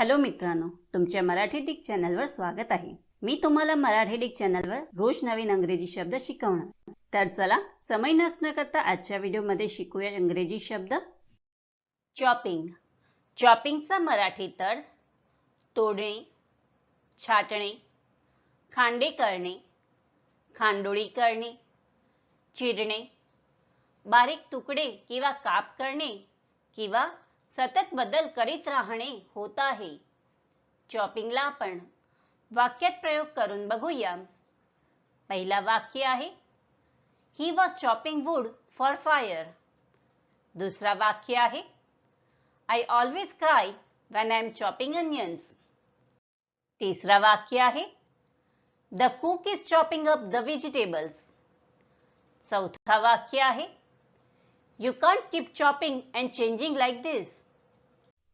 Hello मित्रांनो तुमच्या Marathi Dick चॅनलवर स्वागत आहे. मी तुम्हाला मराठी डिक चॅनलवर रोज नवीन अंग्रेजी शब्द शिकवणार. तर चला समय नसणं करता आजच्या व्हिडिओमध्ये शिकूया इंग्रजी शब्द. चॉपिंग चॉपिंगचा मराठी तर तोडणे छाटणे खांडे करणे खांडोळी करणे चिरणे बारीक तुकडे किंवा काप करणे किंवा सतत बदल करीत राहणे होत आहे. चॉपिंगला आपण वाक्यात प्रयोग करून बघूया. पहिला वाक्य आहे he was chopping wood for fire दुसरा वाक्य आहे I always cry when I am chopping onions तिसरा वाक्य आहे the cook is chopping up the vegetables चौथा वाक्य आहे you can't keep chopping and changing like this